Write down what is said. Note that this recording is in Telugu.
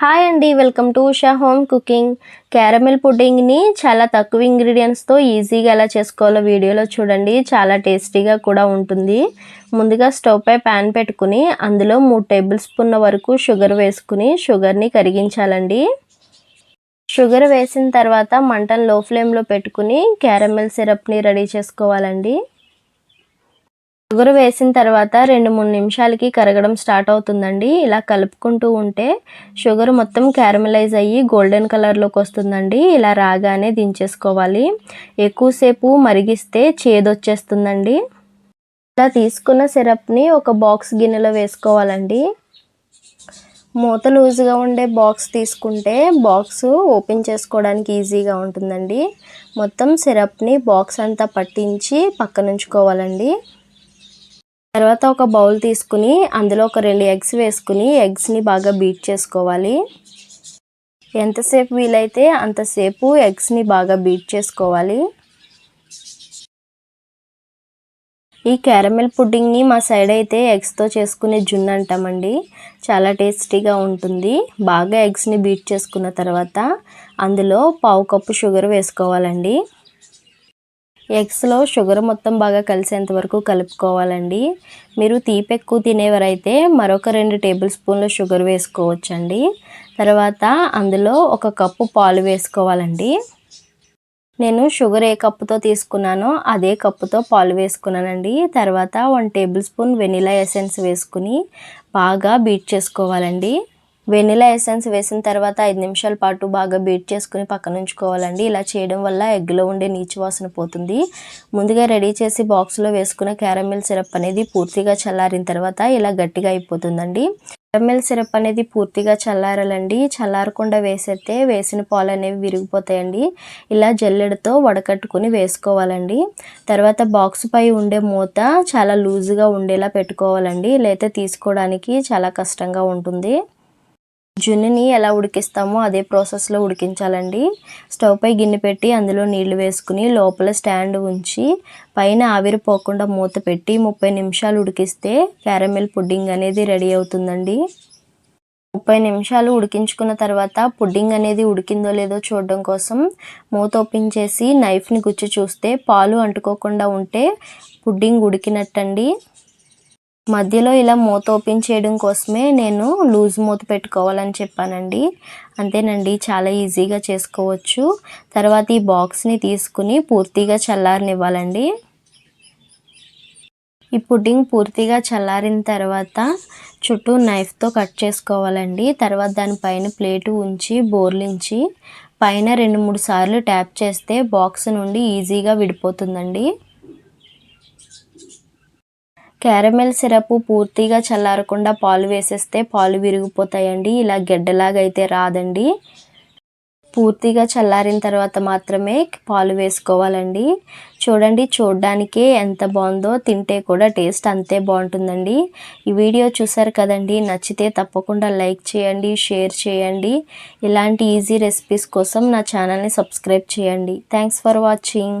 హాయ్ అండి welcome to Usha home cooking. Caramel పుడ్డింగ్ని చాలా తక్కువ ఇంగ్రీడియంట్స్తో ఈజీగా ఎలా చేసుకోవాలో వీడియోలో చూడండి. చాలా టేస్టీగా కూడా ఉంటుంది. ముందుగా స్టవ్ పై ప్యాన్ పెట్టుకుని అందులో మూడు టేబుల్ స్పూన్ వరకు షుగర్ వేసుకుని షుగర్ని కరిగించాలండి. షుగర్ వేసిన తర్వాత మంటను లో ఫ్లేమ్లో పెట్టుకుని క్యారమెల్ సిరప్ని రెడీ చేసుకోవాలండి. షుగర్ వేసిన తర్వాత రెండు మూడు నిమిషాలకి కరగడం స్టార్ట్ అవుతుందండి. ఇలా కలుపుకుంటూ ఉంటే షుగర్ మొత్తం క్యారమలైజ్ అయ్యి గోల్డెన్ కలర్లోకి వస్తుందండి. ఇలా రాగానే దించేసుకోవాలి. ఎక్కువసేపు మరిగిస్తే చేదొచ్చేస్తుందండి. ఇలా తీసుకున్న సిరప్ని ఒక బాక్స్ గిన్నెలో వేసుకోవాలండి. మూత లూజ్గా ఉండే బాక్స్ తీసుకుంటే బాక్స్ ఓపెన్ చేసుకోవడానికి ఈజీగా ఉంటుందండి. మొత్తం సిరప్ని బాక్స్ అంతా పట్టించి పక్కనుంచుకోవాలండి. తర్వాత ఒక బౌల్ తీసుకుని అందులో ఒక రెండు ఎగ్స్ వేసుకుని ఎగ్స్ని బాగా బీట్ చేసుకోవాలి. ఎంతసేపు వీలైతే అంతసేపు ఎగ్స్ని బాగా బీట్ చేసుకోవాలి. ఈ క్యారమెల్ పుడ్డింగ్ని మా సైడ్ అయితే ఎగ్స్తో చేసుకునే జున్ను అంటామండి. చాలా టేస్టీగా ఉంటుంది. బాగా ఎగ్స్ని బీట్ చేసుకున్న తర్వాత అందులో పావు కప్పు షుగర్ వేసుకోవాలండి. ఎగ్స్లో షుగర్ మొత్తం బాగా కలిసేంత వరకు కలుపుకోవాలండి. మీరు తీపి ఎక్కువ తినేవారైతే మరొక రెండు టేబుల్ స్పూన్ల షుగర్ వేసుకోవచ్చండి. తర్వాత అందులో ఒక కప్పు పాలు వేసుకోవాలండి. నేను షుగర్ ఏ కప్పుతో తీసుకున్నానో అదే కప్పుతో పాలు వేసుకున్నానండి. తర్వాత one tablespoon vanilla essence వేసుకుని బాగా బీట్ చేసుకోవాలండి. వెనిలా ఎసెన్స్ వేసిన తర్వాత ఐదు నిమిషాల పాటు బాగా బీట్ చేసుకుని పక్కన ఉంచుకోవాలండి. ఇలా చేయడం వల్ల ఎగ్లో ఉండే నీచు వాసన పోతుంది. ముందుగా రెడీ చేసి బాక్స్లో వేసుకున్న క్యారమిల్ సిరప్ అనేది పూర్తిగా చల్లారిన తర్వాత ఇలా గట్టిగా అయిపోతుందండి. క్యారమిల్ సిరప్ అనేది పూర్తిగా చల్లారాలండి. చల్లారకుండా వేసేస్తే వేసిన పాలు అనేవి విరిగిపోతాయండి. ఇలా జల్లెడతో వడకట్టుకుని వేసుకోవాలండి. తర్వాత బాక్స్ పై ఉండే మూత చాలా లూజుగా ఉండేలా పెట్టుకోవాలండి. లేతే తీసుకోవడానికి చాలా కష్టంగా ఉంటుంది. జున్నుని ఎలా ఉడికిస్తామో అదే ప్రాసెస్లో ఉడికించాలండి. స్టవ్ పై గిన్నె పెట్టి అందులో నీళ్ళు వేసుకుని లోపల స్టాండ్ ఉంచి పైన ఆవిరిపోకుండా మూత పెట్టి ముప్పై నిమిషాలు ఉడికిస్తే క్యారమెల్ పుడ్డింగ్ అనేది రెడీ అవుతుందండి. ముప్పై నిమిషాలు ఉడికించుకున్న తర్వాత పుడ్డింగ్ అనేది ఉడికిందో లేదో చూడడం కోసం మూత ఓపెన్ చేసి నైఫ్ని గుచ్చి చూస్తే పాలు అంటుకోకుండా ఉంటే పుడ్డింగ్ ఉడికినట్టండి. మధ్యలో ఇలా మూత ఓపెన్ చేయడం కోసమే నేను లూజ్ మూత పెట్టుకోవాలని చెప్పానండి. అంతేనండి చాలా ఈజీగా చేసుకోవచ్చు. తర్వాత ఈ బాక్స్ని తీసుకుని పూర్తిగా చల్లారనివ్వాలండి. ఈ పుడ్డింగ్ పూర్తిగా చల్లారిన తర్వాత చుట్టూ నైఫ్తో కట్ చేసుకోవాలండి. తర్వాత దానిపైన ప్లేటు ఉంచి బోర్లించి పైన రెండు మూడు సార్లు ట్యాప్ చేస్తే బాక్స్ నుండి ఈజీగా విడిపోతుందండి. క్యారమెల్ సిరప్ పూర్తిగా చల్లారకుండా పాలు వేసేస్తే పాలు విరిగిపోతాయండి. ఇలా గెడ్డలాగా అయితే రాదండి. పూర్తిగా చల్లారిన తర్వాత మాత్రమే పాలు వేసుకోవాలండి. చూడండి చూడడానికే ఎంత బాగుందో తింటే కూడా టేస్ట్ అంతే బాగుంటుందండి. ఈ వీడియో చూసారు కదండి నచ్చితే తప్పకుండా లైక్ చేయండి షేర్ చేయండి. ఇలాంటి ఈజీ రెసిపీస్ కోసం నా ఛానల్ని సబ్స్క్రైబ్ చేయండి. Thanks for watching.